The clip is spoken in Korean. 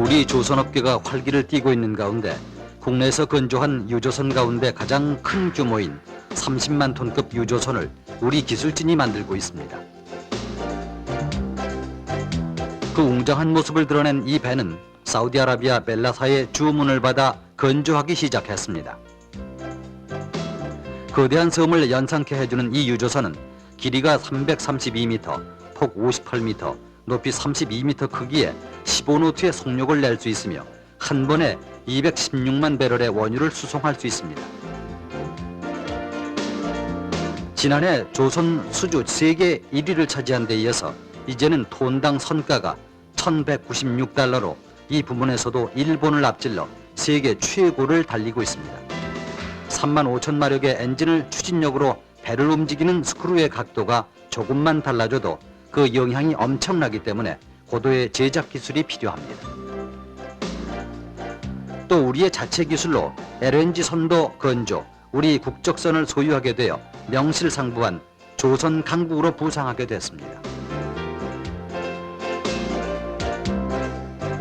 우리 조선업계가 활기를 띠고 있는 가운데 국내에서 건조한 유조선 가운데 가장 큰 규모인 30만 톤급 유조선을 우리 기술진이 만들고 있습니다. 그 웅장한 모습을 드러낸 이 배는 사우디아라비아 벨라사의 주문을 받아 건조하기 시작했습니다. 거대한 섬을 연상케 해주는 이 유조선은 길이가 332m, 폭 58m, 높이 32m 크기에 15노트의 속력을 낼 수 있으며 한 번에 216만 배럴의 원유를 수송할 수 있습니다. 지난해 조선 수주 세계 1위를 차지한 데 이어서 이제는 톤당 선가가 1196달러로 이 부문에서도 일본을 앞질러 세계 최고를 달리고 있습니다. 3만 5천 마력의 엔진을 추진력으로 배를 움직이는 스크루의 각도가 조금만 달라져도 그 영향이 엄청나기 때문에 고도의 제작 기술이 필요합니다. 또 우리의 자체 기술로 LNG 선도 건조, 우리 국적선을 소유하게 되어 명실상부한 조선 강국으로 부상하게 됐습니다.